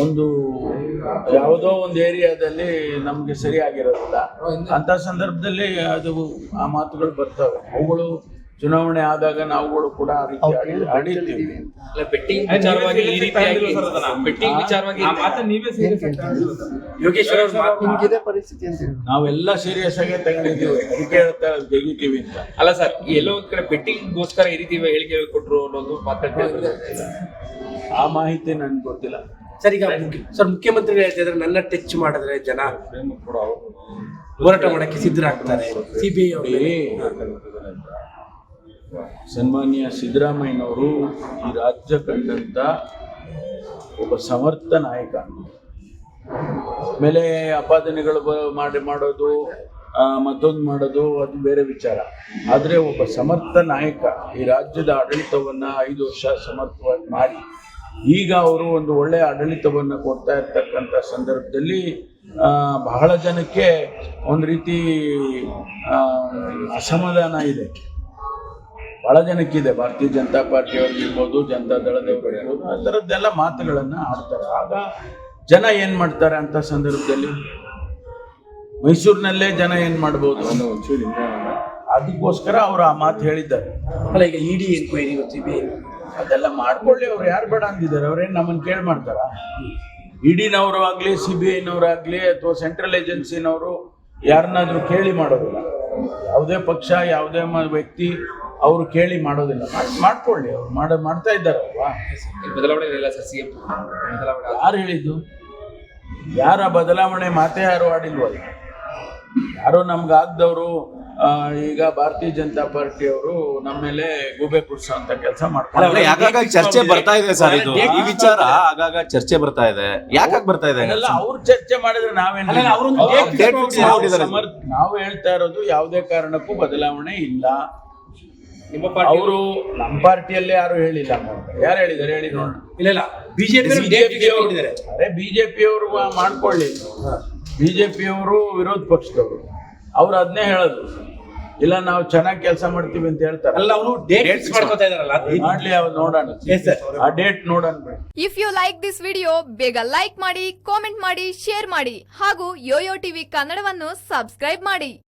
ಒಂದು ಯಾವುದೋ ಒಂದು ಏರಿಯಾದಲ್ಲಿ ನಮ್ಗೆ ಸರಿಯಾಗಿರೋದಿಲ್ಲ. ಅಂತ ಸಂದರ್ಭದಲ್ಲಿ ಅದು ಆ ಮಾತುಗಳು ಬರ್ತವೆ. ಅವುಗಳು ಚುನಾವಣೆ ಆದಾಗ ನಾವುಗಳು ಕೂಡ ಬೆಟ್ಟಿಂಗ್ ವಿಚಾರವಾಗಿ ಈ ರೀತಿಯಾಗಿ ಬೆಟ್ಟಿಂಗ್. ಯೋಗೇಶ್ವರ್ ಅವ್ರ ಮಾತು ಹಿಂಗಿದೆ ಪರಿಸ್ಥಿತಿ ಅಂತ ನಾವೆಲ್ಲ ಸೀರಿಯಸ್ ಆಗಿ ತಗೊಂಡಿದ್ದೀವಿ. ಅದಕ್ಕೆ ಹೇಳ್ತಾ ತೆಗಿತೀವಿ ಅಂತ. ಅಲ್ಲ ಸರ್ ಎಲ್ಲೋ ಒಂದ್ ಕಡೆ ಬೆಟ್ಟಿಂಗ್ ಗೋಸ್ಕರ ಈ ರೀತಿ ಹೇಳಿಕೆ ಕೊಟ್ರು ಅನ್ನೋದು ಮಾತಾಡ್ತಿದ್ರು ಆ ಮಾಹಿತಿ ನನ್ಗೆ ಗೊತ್ತಿಲ್ಲ. ಸರ್ ಈಗ ಹೇಳ್ತಾ ಸರ್ ಮುಖ್ಯಮಂತ್ರಿಗಳು ಹೇಳ್ತಿದ್ರೆ ನನ್ನ ಟಚ್ ಮಾಡಿದ್ರೆ ಜನ ಹೋರಾಟ ಮಾಡಕ್ಕೆ ಸಿದ್ಧರಾಗ್ತಾರೆ ಸಿಬಿಐ ಸನ್ಮಾನ್ಯ ಸಿದ್ದರಾಮಯ್ಯನವರು ಈ ರಾಜ್ಯ ಕಂಡಂತ ಒಬ್ಬ ಸಮರ್ಥ ನಾಯಕ. ಮೇಲೆ ಅಪಾದನೆಗಳು ಬ- ಮಾಡಿ ಮಾಡೋದು ಮತ್ತೊಂದು ಮಾಡೋದು ಅದು ಬೇರೆ ವಿಚಾರ. ಆದರೆ ಒಬ್ಬ ಸಮರ್ಥ ನಾಯಕ ಈ ರಾಜ್ಯದ ಆಡಳಿತವನ್ನು ಐದು ವರ್ಷ ಸಮರ್ಥವಾಗಿ ಮಾಡಿ, ಈಗ ಅವರು ಒಂದು ಒಳ್ಳೆಯ ಆಡಳಿತವನ್ನು ಕೊಡ್ತಾ ಇರ್ತಕ್ಕಂಥ ಸಂದರ್ಭದಲ್ಲಿ ಬಹಳ ಜನಕ್ಕೆ ಒಂದು ರೀತಿ ಅಸಮಾಧಾನ ಇದೆ. ಬಹಳ ಜನಕ್ಕಿದೆ. ಭಾರತೀಯ ಜನತಾ ಪಾರ್ಟಿಯವ್ರಿಗಿರ್ಬೋದು, ಜನತಾ ದಳದವರು ಇರ್ಬೋದು ಆ ಥರದ್ದೆಲ್ಲ ಮಾತುಗಳನ್ನು ಆಡ್ತಾರೆ. ಆಗ ಜನ ಏನು ಮಾಡ್ತಾರೆ ಅಂತ ಸಂದರ್ಭದಲ್ಲಿ ಮೈಸೂರಿನಲ್ಲೇ ಜನ ಏನು ಮಾಡ್ಬೋದು? ಅದಕ್ಕೋಸ್ಕರ ಅವರು ಆ ಮಾತು ಹೇಳಿದ್ದಾರೆ. ಅಲ್ಲ ಈಗ ಇಡಿ ಎನ್ಕ್ವೈರಿ ಸಿಬಿಐ ಅದೆಲ್ಲ ಮಾಡ್ಕೊಳ್ಳಿ ಅವ್ರು ಯಾರು ಬೇಡ ಅಂದಿದ್ದಾರೆ? ಅವ್ರೇನು ನಮ್ಮನ್ನು ಕೇಳಿ ಮಾಡ್ತಾರ? ಇಡಿನವರು ಆಗಲಿ ಸಿ ಬಿ ಐನವರಾಗಲಿ ಅಥವಾ ಸೆಂಟ್ರಲ್ ಏಜೆನ್ಸಿನವರು ಯಾರನ್ನಾದ್ರೂ ಕೇಳಿ ಮಾಡೋದಿಲ್ಲ. ಯಾವುದೇ ಪಕ್ಷ ಯಾವುದೇ ಮ- ವ್ಯಕ್ತಿ ಅವರು ಕೇಳಿ ಮಾಡೋದಿಲ್ಲ. ಮಾಡ್- ಮಾಡ್ಕೊಳ್ಳಿ ಅವ್ರು ಮಾಡ ಮಾಡ್ತಾ ಇದ್ದಾರಲ್ವಾ? ಯಾರು ಹೇಳಿದ್ದು? ಯಾರ ಬದಲಾವಣೆ ಮಾತೇ ಯಾರು ಆಡಿಲ್ವಲ್ಲ? ಯಾರೋ ನಮ್ಗೆ ಆಗ್ದವರು ಈಗ ಭಾರತೀಯ ಜನತಾ ಪಾರ್ಟಿಯವರು ನಮ್ಮ ಮೇಲೆ ಗೂಬೆ ಅಂತ ಕೆಲಸ ಮಾಡ್ತಾರೆ. ಯಾಕಾಗ ಚರ್ಚೆ ಬರ್ತಾ ಇದೆ ಸರ್ ಇದು? ಈ ವಿಚಾರ ಆಗಾಗ ಚರ್ಚೆ ಬರ್ತಾ ಇದೆ. ಯಾಕಾಗ ಬರ್ತಾ ಇದೆ? ಅವ್ರು ಚರ್ಚೆ ಮಾಡಿದ್ರೆ ನಾವೇನ್ ಅವ್ರು ನಾವು ಹೇಳ್ತಾ ಇರೋದು ಯಾವುದೇ ಕಾರಣಕ್ಕೂ ಬದಲಾವಣೆ ಇಲ್ಲ. ನಿಮ್ಮ ಪಾರ್ಟಿ ಅವರು ನಮ್ಮ ಪಾರ್ಟಿಯಲ್ಲೇ ಯಾರು ಹೇಳಿಲ್ಲ ಯಾರು ಹೇಳಿದ್ದಾರೆ? ಹೇಳಿ ನೋಡೋಣ. ಇಲ್ಲ ಇಲ್ಲ ಬಿಜೆಪಿ ಬಿಜೆಪಿಯವರು ಅರೆ ಬಿಜೆಪಿಯವರು ಜೆ ಪಿಯವರು ವಿರೋಧ ಪಕ್ಷದವರು ಅವ್ರು ಅದನ್ನೇ ಹೇಳೋದು. ಇಲ್ಲ ನಾವು ಚೆನ್ನಾಗಿ ಕೆಲಸ ಮಾಡ್ತೀವಿ ಅಂತ ಹೇಳ್ತಾರೆ. ಅಲ್ಲ ಅವರು ಡೇಟ್ಸ್ ಮಾಡ್ಕೊತಾ ಇದಾರಲ್ಲ ಮಾಡ್ಲಿ ಅವ್ರು ನೋಡೋಣ. ಆ ಡೇಟ್ ನೋಡೋಣ. If you like this video ಬೇಗ ಲೈಕ್ ಮಾಡಿ ಕಾಮೆಂಟ್ ಮಾಡಿ ಶೇರ್ ಮಾಡಿ ಹಾಗೂ ಯೋಯೋ ಟಿವಿ ಕನ್ನಡವನ್ನು ಸಬ್ಸ್ಕ್ರೈಬ್ ಮಾಡಿ.